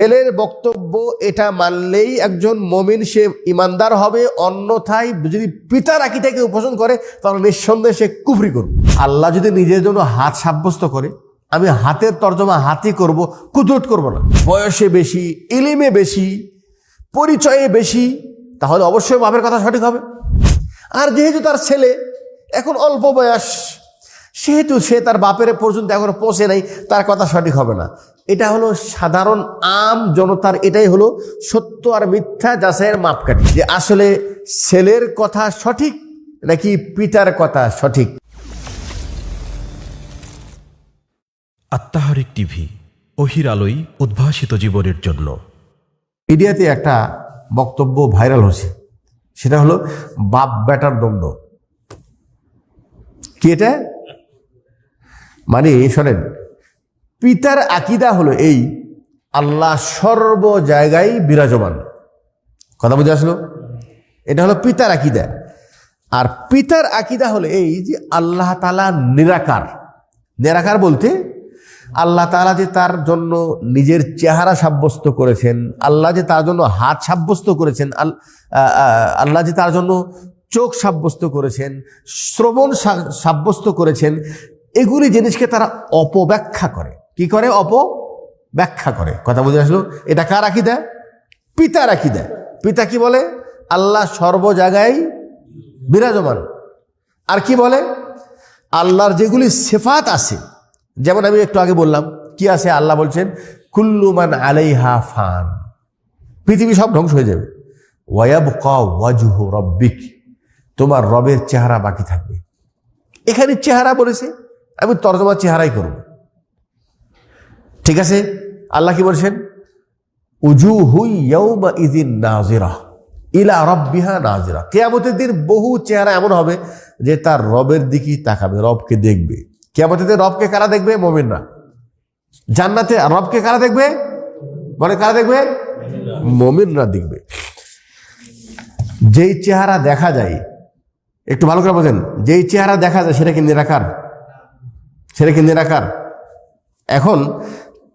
ছেলের বক্তব্য এটা মানলেই একজন মমিন, সে ইমানদার হবে, অন্যথায় যদি পিতার আকিটাকে উপাসন করে, তাহলে নিঃসন্দেহে সে কুফরি করবে। আল্লাহ যদি নিজের জন্য হাত সাব্যস্ত করে, আমি হাতের তর্জমা হাতি করব, কুদরত করব না। বয়সে বেশি, ইলিমে বেশি, পরিচয়ে বেশি, তাহলে অবশ্যই বাপের কথা সঠিক হবে। আর যেহেতু তার ছেলে এখন অল্প বয়স, সেহেতু সে তার বাপের পর্যন্ত এখনও পৌঁছে নাই, তার কথা সঠিক হবে না। এটা হলো সাধারণ আম জনতার এটাই হলো সত্য আর মিথ্যা যাচাইয়ের মাপকাঠি। যে আসলে ছেলের কথা সঠিক নাকি পিতার কথা সঠিক? আত্মাহারিক টিভি অহির আলোই উদ্ভাসিত জীবনের জন্য। মিডিয়াতে একটা বক্তব্য ভাইরাল হচ্ছে সেটা হলো বাপ বেটার দণ্ড কি এটা? মানে শোনেন পিতার আকিদা হলো এই, আল্লাহ সর্ব জায়গায় বিরাজমান। কথা বুঝে আসলো? এটা হলো পিতার আকিদা। আর পিতার আকিদা হলো এই যে আল্লাহ তালা নিরাকার। নিরাকার বলতে আল্লাহ তালা যে তার জন্য নিজের চেহারা সাব্যস্ত করেছেন, আল্লাহ যে তার জন্য হাত সাব্যস্ত করেছেন আল্লাহ যে তার জন্য চোখ সাব্যস্ত করেছেন, শ্রবণ সাব্যস্ত করেছেন, এগুলি জিনিসকে তারা অপব্যাখ্যা করে। কি করে অপ? ব্যাখ্যা করে। কথা বুঝে আসলো? এটা কার রাখি দেয় পিতা রাখি দেয় পিতা কি বলে? আল্লাহ সর্ব জায়গায় বিরাজমান। আর কি বলে? আল্লাহর যেগুলি সেফাত আছে, যেমন আমি একটু আগে বললাম, কি আছে? আল্লাহ বলছেন কুল্লুমান আলাইহা ফান। পৃথিবী সব ধ্বংস হয়ে যাবে। ওয়াবকা ওয়াজুহু রব্বিক। তোমার রবের চেহারা বাকি থাকবে। এখানে চেহারা বলেছে, আমি তর্জমা চেহারাই করব। ঠিক আছে? আল্লাহ কি বলছেন? উজু হুই ইয়ৌমা ইদিন নাজিরা ইলা রব্বিহা নাজিরা কেয়ামতের দিন বহু চেহারা এমন হবে যে তার রবের দিকেই তাকাবে, রবকে দেখবে। কেয়ামতের দিন রবকে কারা দেখবে? মোমিনরা। জান্নাতে রবকে কারা দেখবে? মানে কারা দেখবে? মোমিনরা দেখবে। যেই চেহারা দেখা যায়, একটু ভালো করে বোঝেন, যেই চেহারা দেখা যায়, সেটা কি নিরাকার? সেটা কি নিরাকার? এখন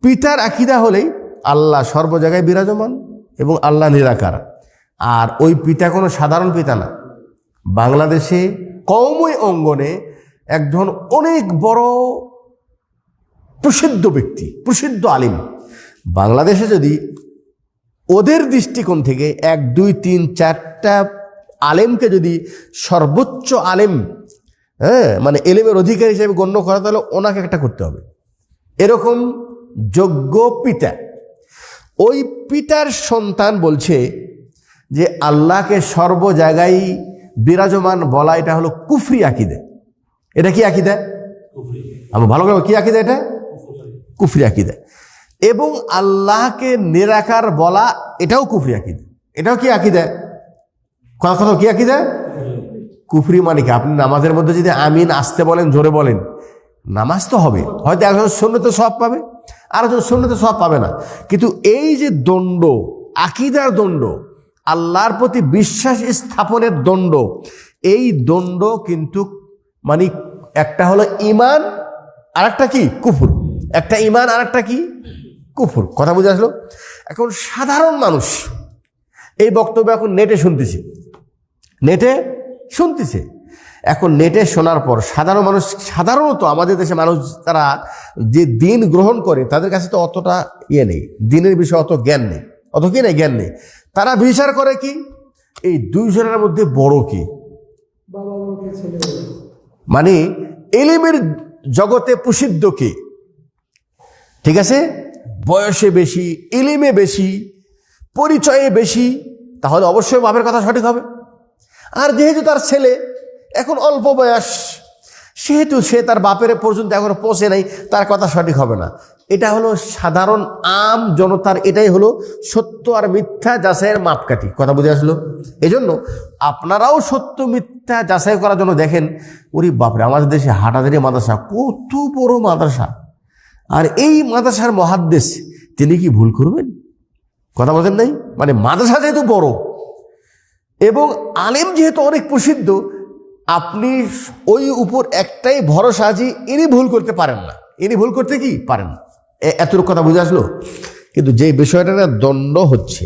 পিতার আকিদা হলেই আল্লাহ সর্ব জায়গায় বিরাজমান এবং আল্লাহ নিরাকার। আর ওই পিতা কোনো সাধারণ পিতা না। বাংলাদেশে কৌমই অঙ্গনে একজন অনেক বড় প্রসিদ্ধ ব্যক্তি, প্রসিদ্ধ আলিম। বাংলাদেশে যদি ওদের দৃষ্টিকোণ থেকে এক, দুই, তিন, চারটা আলেমকে যদি সর্বোচ্চ আলেম হ্যাঁ মানে এলেমের অধিকার হিসেবে গণ্য করা, তাহলে ওনাকে একটা করতে হবে। এরকম যোগ্য পিতা। ওই পিতার সন্তান বলছে যে আল্লাহকে সর্ব জায়গায় বিরাজমান বলা এটা হলো কুফরি আকিদে। এটা কি আকিদা? আমি ভালো করে কি আকিদা এটা? কুফরি। আকিদা। এবং আল্লাহকে নিরাকার বলা এটাও কুফরি আকিদা। এটাও কি আকিদা? কথা কথা কি আকিদা? কুফরি মানে কি? আপনি নামাজের মধ্যে যদি আমিন আসতে বলেন জোরে বলেন নামাজ তো হবে। হয়তো একজন শূন্যতে সব পাবে। আর একজন শূন্যতে সব পাবে না। কিন্তু এই যে দণ্ড, আকিদার দণ্ড, আল্লাহর প্রতি বিশ্বাস স্থাপনের দণ্ড, এই দণ্ড কিন্তু মানে একটা হলো ইমান আর একটা কি? কুফুর। একটা ইমান আর একটা কি? কুফুর। কথা বুঝে আসলো? এখন সাধারণ মানুষ এই বক্তব্য এখন নেটে শুনতেছে। নেটে শুনতেছে। এখন নেটে শোনার পর সাধারণ মানুষ, সাধারণত আমাদের দেশে মানুষ তারা যে দিন গ্রহণ করে তাদের কাছে তো অতটা ইয়ে নেই। দিনের বিষয়ে অত জ্ঞান নেই। অত কি নেই? জ্ঞান নেই। তারা বিচার করে কি? এই দুইজনের মধ্যে বড় কি? মানে এলিমের জগতে প্রসিদ্ধ কে? ঠিক আছে? বয়সে বেশি ইলিমে বেশি, পরিচয়ে বেশি, তাহলে অবশ্যই বাপের কথা সঠিক হবে। আর যেহেতু তার ছেলে এখন অল্প বয়স। সেহেতু সে তার বাপের পর্যন্ত এখনও পৌঁছে নাই, তার কথা সঠিক হবে না। এটা হলো সাধারণ আম জনতার, এটাই হলো সত্য আর মিথ্যা যাচাইয়ের মাপকাঠি। কথা বুঝে আসলো? এজন্য আপনারাও সত্য, মিথ্যা যাচাই করার জন্য দেখেন, ওরে বাপরে, আমাদের দেশে হাটাদারি মাদ্রাসা, কত বড় মাদ্রাসা। আর এই মাদ্রাসার মহাদ্দেশ, তিনি কি ভুল করবেন? কথা বলেন নাই? মানে মাদ্রাসা যেহেতু বড়, এবং আলেম যেহেতু অনেক প্রসিদ্ধ আপনি ওই উপর একটাই ভরসা যে ইনি ভুল করতে পারেন না। ইনি ভুল করতে কি? পারেন এতটুকু কথা বুঝে আসলো? কিন্তু যে বিষয়টা না দণ্ড হচ্ছে,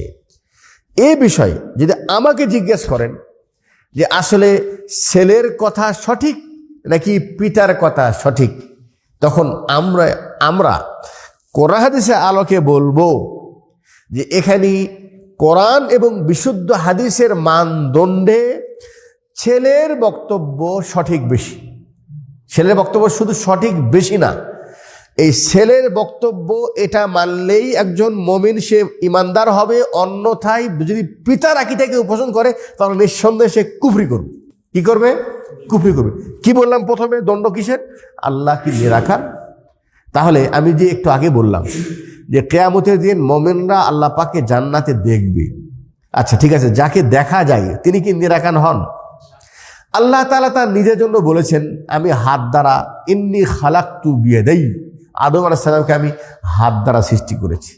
এ বিষয়ে যদি আমাকে জিজ্ঞেস করেন যে আসলে ছেলের কথা সঠিক নাকি পিতার কথা সঠিক, তখন আমরা আমরা কোরআন হাদিসের আলোকে বলব যে এখানে কোরআন এবং বিশুদ্ধ হাদিসের মানদণ্ডে ছেলের বক্তব্য সঠিক বেশি। ছেলের বক্তব্য শুধু সঠিক বেশি না, এই ছেলের বক্তব্য এটা মানলেই একজন মমিন, সে ইমানদার হবে, অন্যথায় যদি পিতার আকিটাকে উপাসন করে, তাহলে নিঃসন্দেহে সে কুফরি করবে। কি করবে? কুফরি করবে। কি বললাম প্রথমে? দণ্ড কিসের? আল্লাহ কি নিরাকার তাহলে আমি যে একটু আগে বললাম যে কেয়ামতের দিন মোমেনরা আল্লাহ পাকে জান্নাতে দেখবে। আচ্ছা ঠিক আছে, যাকে দেখা যায়, তিনি কি নিরাকান হন? আল্লাহ তালা তার নিজের জন্য বলেছেন, আমি হাত দ্বারা ইন্নি খালাক্তু বিয়ে দেই আদম আলাহিসাল্লামকে আমি হাত দ্বারা সৃষ্টি করেছি।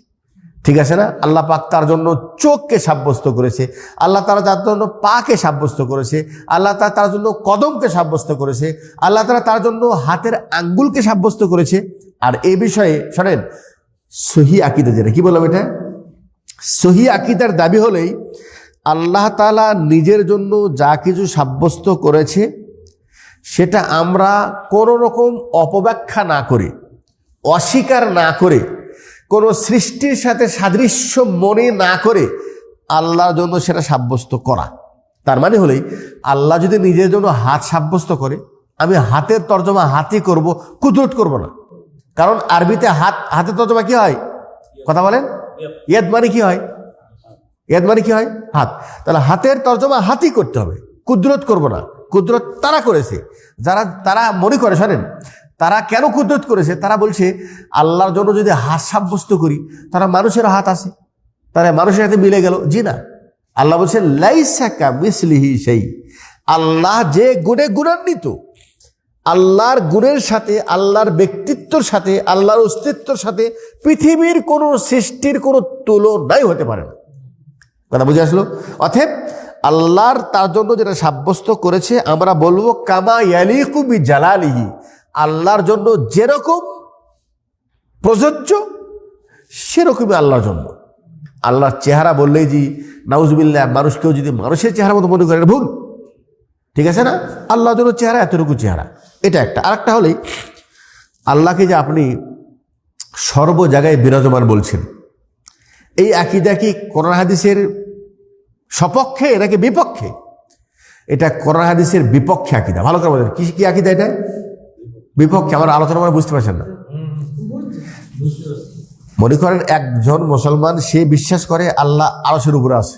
ঠিক আছে না? আল্লাহ পাক তার জন্য চোখকে সাব্যস্ত করেছে, আল্লাহ তালা তার জন্য পাকে সাব্যস্ত করেছে, আল্লাহ তালা তার জন্য কদমকে সাব্যস্ত করেছে, আল্লাহ তালা তার জন্য হাতের আঙ্গুলকে সাব্যস্ত করেছে। আর এ বিষয়ে শোনেন, সহি আকিদা যেটা কি বললাম এটা? সহি আকিদার দাবি হলেই আল্লাহ তালা নিজের জন্য যা কিছু সাব্যস্ত করেছে সেটা আমরা কোনো রকম অপব্যাখ্যা না করে অস্বীকার না করে কোনো সৃষ্টির সাথে সাদৃশ্য মনে না করে আল্লাহর জন্য সেটা সাব্যস্ত করা। তার মানে হলেই আল্লাহ যদি নিজের জন্য হাত সাব্যস্ত করে আমি হাতের তর্জমা হাতই করব কুদরত করব না। কারণ আরবিতে হাত হাতের তর্জমা কি হয়? কথা বলেন? ইয়াদ মানে কি হয়? ইয়াদ মানে কি হয়? হাত। তাহলে হাতের তর্জমা হাতই করতে হবে। কুদরত করব না। কুদরত তারা করেছে। যারা, তারা মনে করে, শোনেন, তারা কেন কুদরত করেছে? তারা বলছে, আল্লাহর জন্য যদি হাত সাব্যস্ত করি তারা মানুষের হাত আছে। তারা মানুষের হাতে মিলে গেল। জি না। আল্লাহ বলছেন লাইসাকা মিসলিহি সেই আল্লাহ যে গুণে গুণান্বিত, আল্লাহর গুণের সাথে, আল্লাহর ব্যক্তিত্বর সাথে, আল্লাহর অস্তিত্বর সাথে পৃথিবীর কোনো সৃষ্টির কোনো তুলনাই হতে পারে না। কথা বুঝে আসলো? অথব আল্লাহর তার জন্য যেটা সাব্যস্ত করেছে, আমরা বলব, কামা ইয়ালিকু বি জালালিহি আল্লাহর জন্য যেরকম প্রযোজ্য, সেরকমই আল্লাহর জন্য। আল্লাহর চেহারা বললেই যে, নাউজবিল্লাহ, মানুষ কেউ যদি মানুষের চেহারা মতো মনে করে ভুল। ঠিক আছে না? আল্লাহর জন্য চেহারা, এতটুকু চেহারা। এটা একটা। আরেকটা হলেই, আল্লাহকে যে আপনি সর্ব জায়গায় বিরাজমান বলছেন এই আকিদা কি কোরআন হাদিসের সপক্ষে নাকি বিপক্ষে? এটা কোরআন হাদিসের বিপক্ষে আকিদা। ভালো করে বলেন, কি কি আকিদা এটা? বিপক্ষে, আমার আলোচনা মানে বুঝতে পারছেন না। মনে করেন একজন মুসলমান, সে বিশ্বাস করে আল্লাহ আরসের উপরে আছে।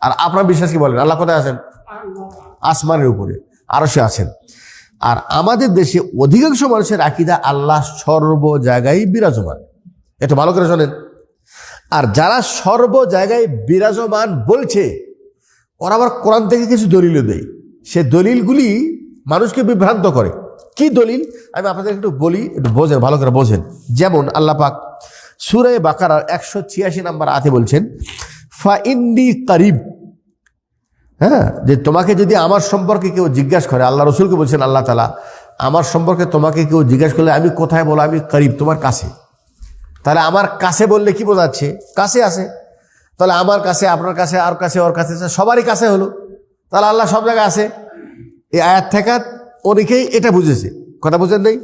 আর আপনার বিশ্বাস কি বলেন? আল্লাহ কোথায় আছেন? আসমানের উপরে আরও সে আছেন। আর আমাদের দেশে অধিকাংশ মানুষের আকিদা আল্লাহ সর্ব জায়গায় বিরাজমান। এটা ভালো করে শোনেন। আর যারা সর্ব জায়গায় বিরাজমান বলছে, ওরা আবার কোরআন থেকে কিছু দলিলও দেয়। সে দলিলগুলি মানুষকে বিভ্রান্ত করে। কি দলিল? আমি আপনাদের একটু বলি, একটু বোঝেন, ভালো করে বোঝেন। যেমন আল্লাহ পাক সুরে বাকারার একশো ছিয়াশি নাম্বার আতে বলছেন, ফা করিব হ্যাঁ যে তোমাকে যদি আমার সম্পর্কে কেউ জিজ্ঞাসা করে, আল্লাহ রসুলকে বলছেন, আল্লাহ তালা আমার সম্পর্কে তোমাকে কেউ জিজ্ঞাসা করলে আমি কোথায় বলো? আমি করিব, তোমার কাছে। তাহলে আমার কাছে বললে কি বোঝাচ্ছে? কাছে আছে। তাহলে আমার কাছে, আপনার কাছে, আর কাছে, ওর কাছে সবারই কাছে হলো। তাহলে আল্লাহ সব জায়গায় আছে। এই আয়াত থেকে অনেকেই এটা বুঝেছে। কথা বুঝেন নেই?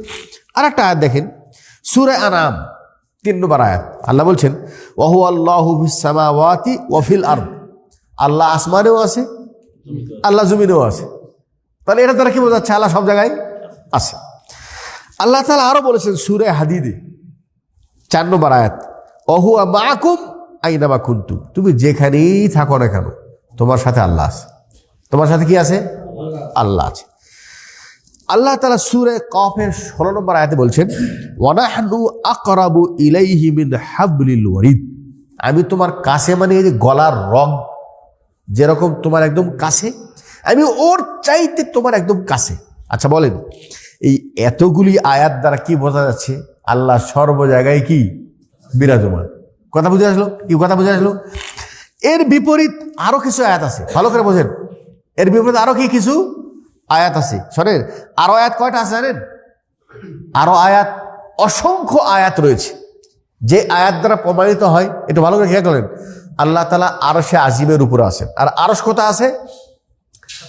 আর একটা আয়াত দেখেন। সুরে আনাম, তিন নম্বর আয়াত। আল্লাহ বলছেন ওহু আল্লাহ ওয়াফিল আর আল্লাহ আসমানেও আছে, আল্লাহ জমিনেও আছে। তাহলে এটা তারা কি বোঝাচ্ছে? আল্লাহ সব জায়গায় আছে। আল্লাহ তালা আরও বলেছেন সুরে হাদিদে চার নম্বর আয়াত, অহু মাকুম আইনামা কুন্তু তুমি যেখানেই থাকো না কেন, তোমার সাথে আল্লাহ আছে। তোমার সাথে কি আছে? আল্লাহ আছে। আল্লাহ তালা সুরে কফের ষোলো নম্বর আয়াতে বলছেন ওয়ানাহনু আকরাবু ইলাইহি মিন হাবলিল ওয়ারিদ। আমি তোমার কাছে মানে এই যে গলার রগ যেরকম তোমার একদম কাছে, আমি ওর চাইতে তোমার একদম কাছে। আচ্ছা বলেন, এই এতগুলি আয়াত দ্বারা কি বোঝা যাচ্ছে? আল্লাহ সর্ব জায়গায় কি? বিরাজমান। কথা বুঝে আসলো? কি কথা বুঝে আসলো? এর বিপরীত আরও কিছু আয়াত আছে। ভালো করে বোঝেন। এর বিপরীত আরও কি কিছু আয়াত আছে? শোনেন, আরও আয়াত কয়টা আছে জানেন? আরও আয়াত, অসংখ্য আয়াত রয়েছে। যে আয়াত দ্বারা প্রমাণিত হয়, একটু ভালো করে খেয়াল করেন। আল্লাহ তালা আরশে আজিমের উপরে আছেন। আর আরস কোথা আছে?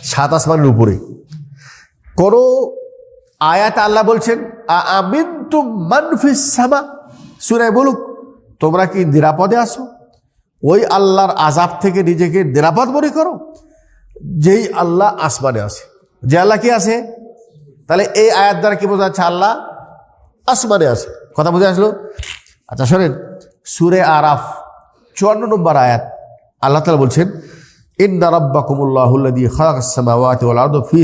সাত আসমানের উপরে। কোন আয়াত আল্লাহ বলছেন আমিন তুম মানফিস সামা সুরায় বলুক তোমরা কি নিরাপদে আসো ওই আল্লাহর আজাব থেকে নিজেকে নিরাপদ মনে করো, যেই আল্লাহ আসমানে আছে। যে আল্লাহ কি আছে? তাহলে এই আয়াত দ্বারা কি বোঝা যাচ্ছে আল্লাহ আসমানে আছে? কথা বুঝে আসলো? আচ্ছা শোনেন সুরে আরাফ, চুয়ান্ন নম্বর আয়াত, আল্লাহ তালা বলছেন ইন্না রাব্বাকুমুল্লাহুল্লাযী খালাকাস সামাওয়াতি ওয়াল আরদা ফি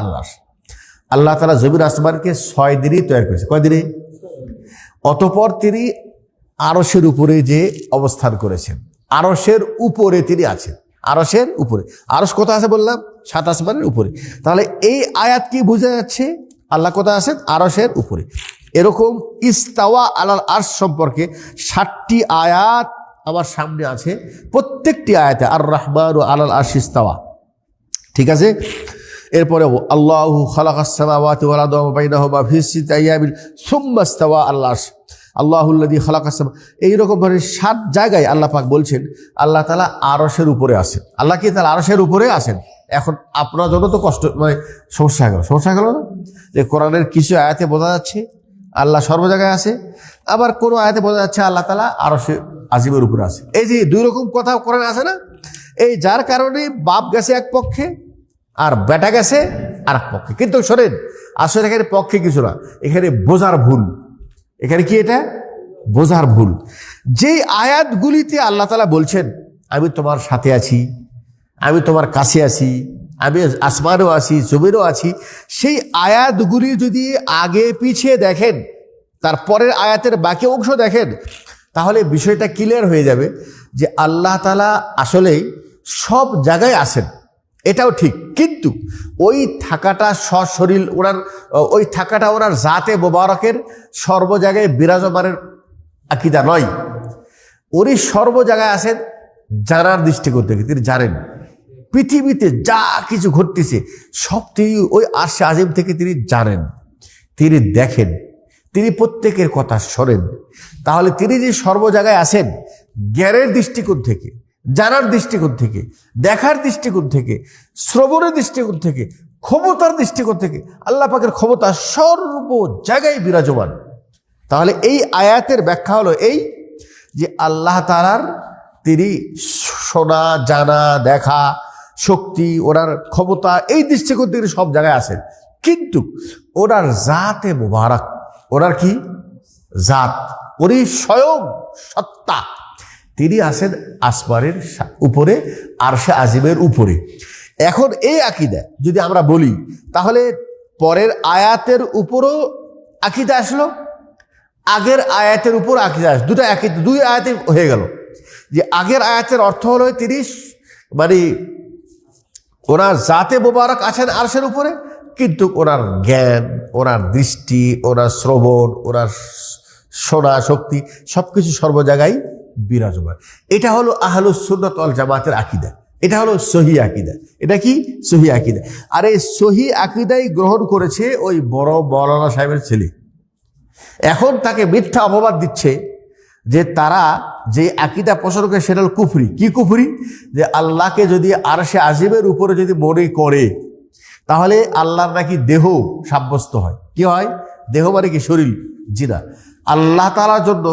আল্লাহ আল্লাহ তাআলা জমির আসমানকে ছয় দিনই তৈরি করেছে। কয় দিনে? অতপর তিনি আরশের উপরে যে অবস্থান করেছেন, আরশের উপরে তিনি আছেন। আরশের উপরে। আরশ কোথায় আছে বললাম? সাত আসমানের উপরে। তাহলে এই আয়াত কি বোঝা যাচ্ছে? আল্লাহ কোথায় আছেন? আরশের উপরে। এরকম ইস্তাওয়া আলাল আরশ সম্পর্কে ষাটটি আয়াত আমার সামনে আছে প্রত্যেকটি আয়াতে আর রহমান ও আলাল আরশ ইস্তাওয়া। ঠিক আছে? এরপরে আল্লাহ খালাকাসসামাওয়াতি ওয়াল আরদা ওয়া বাইনাহুমা ফি সিত্তাতি আইয়ামিন সুম্মা ইস্তাওয়া আল্লাহ আল্লাহুল্লাযী খালাকাসসামা এইরকম ধরনের সাত জায়গায় আল্লাহ পাক বলছেন, আল্লাহ তালা আরসের উপরে আছেন। আল্লাহ কি তাহলে আরসের উপরে আছেন? এখন আপনার জন্য তো কষ্ট মানে সমস্যা গেল। সমস্যা গেল না? যে কোরআনের কিছু আয়াতে বোঝা যাচ্ছে আল্লাহ সর্ব জায়গায় আছে। আবার কোনো আয়াতে বোঝা যাচ্ছে আল্লাহ তালা আরও সে আজিমের উপরে আছে। এই যে দুই রকম কথা কোরআনে আছে না? এই যার কারণে বাপ গেছে এক পক্ষে, আর বেটা গেছে আর এক পক্ষে। কিন্তু শোনেন, আসলে এখানে পক্ষে কিছু না, এখানে বোঝার ভুল। এখানে কি এটা? বোঝার ভুল। যেই আয়াতগুলিতে আল্লাহ তালা বলছেন, আমি তোমার সাথে আছি, আমি তোমার কাছে আছি আমি আসমানও আছি জমিরও আছি। সেই আয়াতগুলি যদি আগে পিছিয়ে দেখেন তারপরের আয়াতের বাকি অংশ দেখেন, তাহলে বিষয়টা ক্লিয়ার হয়ে যাবে যে আল্লাহ তালা আসলেই সব জায়গায় আসেন এটাও ঠিক। কিন্তু ওই থাকাটা সশরীর, ওনার, ওই থাকাটা ওনার জাতে মোবারকের সর্ব জায়গায় বিরাজমানের আকিদা নয়। উনি সর্ব জায়গায় আছেন জানার দৃষ্টিকোণ থেকে, তিনি জানেন। পৃথিবীতে যা কিছু ঘটতেছে, সব তিনি ওই আশে আজিম থেকে তিনি জানেন। তিনি দেখেন, তিনি প্রত্যেকের কথা শোনেন। তাহলে তিনি যে সর্ব জায়গায় আছেন, জ্ঞানের দৃষ্টিকোণ থেকে, জানার দৃষ্টিকোণ থেকে, দেখার দৃষ্টিকোণ থেকে, শ্রবণের দৃষ্টিকোণ থেকে, ক্ষমতার দৃষ্টিকোণ থেকে, আল্লাহ পাকের ক্ষমতা সর্ব জায়গায় বিরাজমান। তাহলে এই আয়াতের ব্যাখ্যা হলো এই যে আল্লাহ তালার তিনি শোনা, জানা, দেখা শক্তি, ওনার ক্ষমতা, এই দৃষ্টিকোণ থেকে সব জায়গায় আছেন কিন্তু ওনার জাতে মোবারক। ওনার কি? জাত। উনি স্বয়ং সত্তা। তিনি আছেন আসমানের উপরে আর সে আজিমের উপরে। এখন এই আকিদা যদি আমরা বলি, তাহলে পরের আয়াতের উপরও আকিদা আসলো, আগের আয়াতের উপর আকিদা আস দুটো একই দুই আয়াতে হয়ে গেল। যে আগের আয়াতের অর্থ হলো তিনি মানে ওনার জাতে মোবারক আছেন আরশের উপরে, কিন্তু ওনার জ্ঞান, ওনার দৃষ্টি, ওনার শ্রবণ, ওনার শোনা শক্তি সব কিছু সর্ব জায়গায় বিরাজমান। এটা হলো আহলুস সুন্নত অল জামাতের আকিদা। এটা হলো সহি আকিদা। এটা কি? সহি আকিদা। আর এই সহি আকিদাই গ্রহণ করেছে ওই বড় মৌলানা সাহেবের ছেলে। এখন তাকে মিথ্যা অপবাদ দিচ্ছে। যে তারা যে আকিদা পোষণ করে সেটা হলো কুফরি। কি কুফরি? যে আল্লাহকে যদি আর সে আজিমের উপরে যদি মনে করে, তাহলে আল্লাহর নাকি দেহ সাব্যস্ত হয়। কি হয়? দেহ মানে কি? শরীর। জি না। আল্লাহ তালার জন্য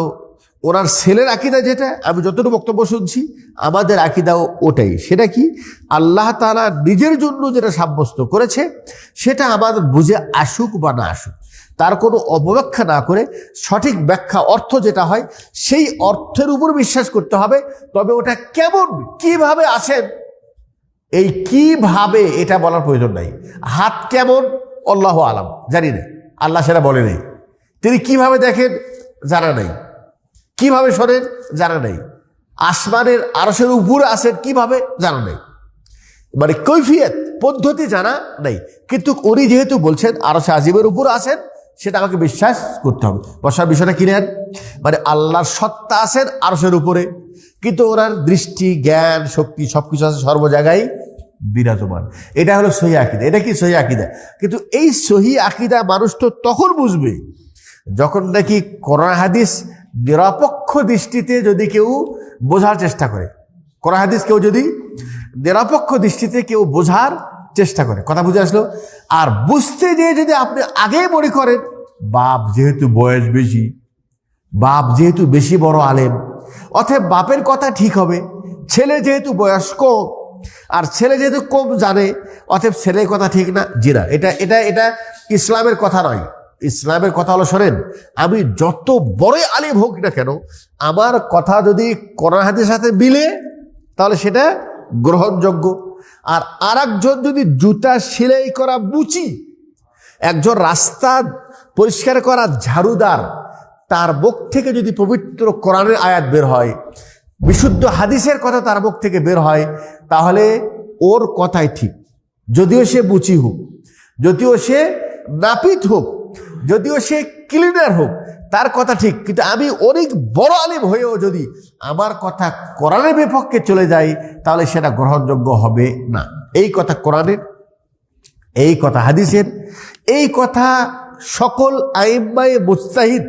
ওনার ছেলের আকিদা যেটা, আমি যতটুকু বক্তব্য শুনছি, আমাদের আকিদাও ওটাই। সেটা কি? আল্লাহ তালা নিজের জন্য যেটা সাব্যস্ত করেছে, সেটা আমাদের বুঝে আসুক বা না আসুক। তার কোনো অপব্যাখ্যা না করে সঠিক ব্যাখ্যা অর্থ যেটা হয়, সেই অর্থের উপর বিশ্বাস করতে হবে। তবে ওটা কেমন, কীভাবে আসেন, এই কীভাবে এটা বলার প্রয়োজন নাই। হাত কেমন, আল্লাহ আলাম, জানি না। আল্লাহ সেটা বলে নেই। তিনি কীভাবে দেখেন, জানা নেই। কীভাবে শোনেন, জানা নেই। আসমানের আরসের উপরে আসেন কীভাবে, জানা নেই। মানে কৈফিয়ত, পদ্ধতি জানা নেই। কিন্তু উনি যেহেতু বলছেন আরসে আজিমের উপর আছেন সেটা আমাকে বিশ্বাস করতে হবে। বসার বিষয়টা কি নেন? মানে আল্লাহর সত্তা আছেন আরসের উপরে। কিন্তু ওনার দৃষ্টি, জ্ঞান, শক্তি সব কিছু আছে সর্ব জায়গায় বিরাজমান। এটা হলো সহি আকিদা। এটা কি সহি আকিদা? কিন্তু এই সহি আকিদা মানুষ তো তখন বুঝবে যখন নাকি করোনা হাদিস নিরপেক্ষ দৃষ্টিতে যদি কেউ বোঝার চেষ্টা করে। কোরআন হাদিস কেউ যদি নিরপেক্ষ দৃষ্টিতে কেউ বোঝার চেষ্টা করে। কথা বুঝে আসলো? আর বুঝতে যেয়ে যদি আপনি আগেই মনে করেন, বাপ যেহেতু বয়স বেশি, বাপ যেহেতু বেশি বড় আলেম, অতএব বাপের কথা ঠিক হবে, ছেলে যেহেতু বয়স কম আর ছেলে যেহেতু কম জানে, অতএব ছেলের কথা ঠিক না জি না এটা এটা এটা ইসলামের কথা নয়। ইসলামের কথা হলো, শোনেন, আমি যত বড় আলিম হোক না কেন, আমার কথা যদি কোরআন হাতের সাথে মিলে, তাহলে সেটা গ্রহণযোগ্য। আর আর একজন যদি জুতা সেলাই করা বুচি, একজন রাস্তা পরিষ্কার করা ঝাড়ুদার, তার মুখ থেকে যদি পবিত্র কোরআনের আয়াত বের হয়, বিশুদ্ধ হাদিসের কথা তার মুখ থেকে বের হয়, তাহলে ওর কথাই ঠিক। যদিও সে বুচি হোক, যদিও সে নাপিত হোক, যদিও সে ক্লিনার হোক তার কথা ঠিক, কিন্তু আমি অনেক বড় আলিম হয়েও যদি আমার কথা কোরআনের বিপক্ষে চলে যাই, তাহলে সেটা গ্রহণযোগ্য হবে না। এই কথা কোরআনের, এই কথা হাদিসের, এই কথা সকল আইম্মায়ে মুস্তাহিদ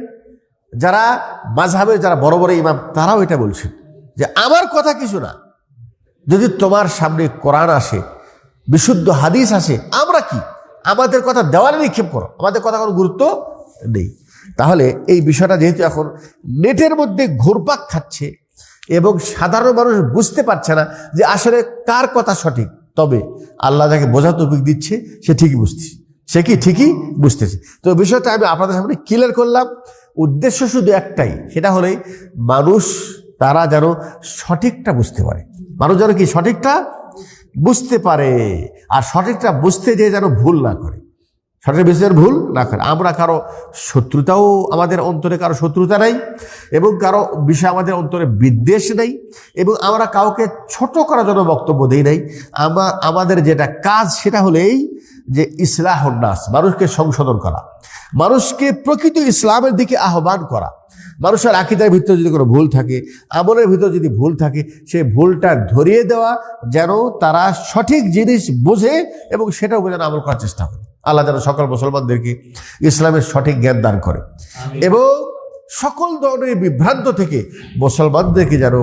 যারা মাঝহাবের যারা বড় বড় ইমাম, তারাও এটা বলছেন যে আমার কথা কিছু না। যদি তোমার সামনে কোরআন আসে, বিশুদ্ধ হাদিস আসে, আমরা কি? আমাদের কথা দেওয়ালে নিক্ষেপ করো। আমাদের কথা কোনো গুরুত্ব নেই। তাহলে এই বিষয়টা যেহেতু এখন নেটের মধ্যে ঘুরপাক খাচ্ছে এবং সাধারণ মানুষ বুঝতে পারছে না যে আসলে কার কথা সঠিক, তবে আল্লাহ যাকে বোঝা তৌফিক দিচ্ছে, সে ঠিকই বুঝতেছে। সে কি ঠিকই বুঝতেছে। তো বিষয়টা আমি আপনাদের সামনে ক্লিয়ার করলাম। উদ্দেশ্য শুধু একটাই, সেটা হলেই মানুষ, তারা যেন সঠিকটা বুঝতে পারে। মানুষ যেন কি সঠিকটা বুঝতে পারে, আর সঠিকটা বুঝতে যে যেন ভুল না করে। সঠিক বিষয়ের ভুল না করে। আমরা কারও শত্রুতাও আমাদের অন্তরে, কারও শত্রুতা নাই এবং কারও বিষয়ে আমাদের অন্তরে বিদ্বেষ নেই এবং আমরা কাউকে ছোট করার জন্য বক্তব্য দিই নাই। আমরা আমাদের যেটা কাজ সেটা হলেই যে ইসলাহন্নাস মানুষকে সংশোধন করা, মানুষকে প্রকৃত ইসলামের দিকে আহ্বান করা। মানুষের আকিদার ভিতরে যদি কোনো ভুল থাকে, আমলের ভিতরে যদি ভুল থাকে সেই ভুলটা ধরিয়ে দেওয়া যেন তারা সঠিক জিনিস বোঝে এবং উপর যেন আমল করার চেষ্টা করে। আল্লাহ যেন সকল মুসলমানদেরকে ইসলামের সঠিক জ্ঞান দান করে। এবং সকল ধরনের বিভ্রান্ত থেকে মুসলমানদেরকে যেন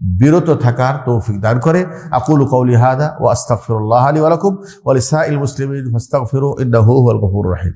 বিরত থাকার তৌফিক দান করে। আকুল কৌলি হাদা ও আস্তাগফিরুল্লাহ আলী আলকুম ওয়া লিসাইল মুসলিম ফাস্তাগফিরু ইন্নাহু হুয়াল গফুরুর রহিম।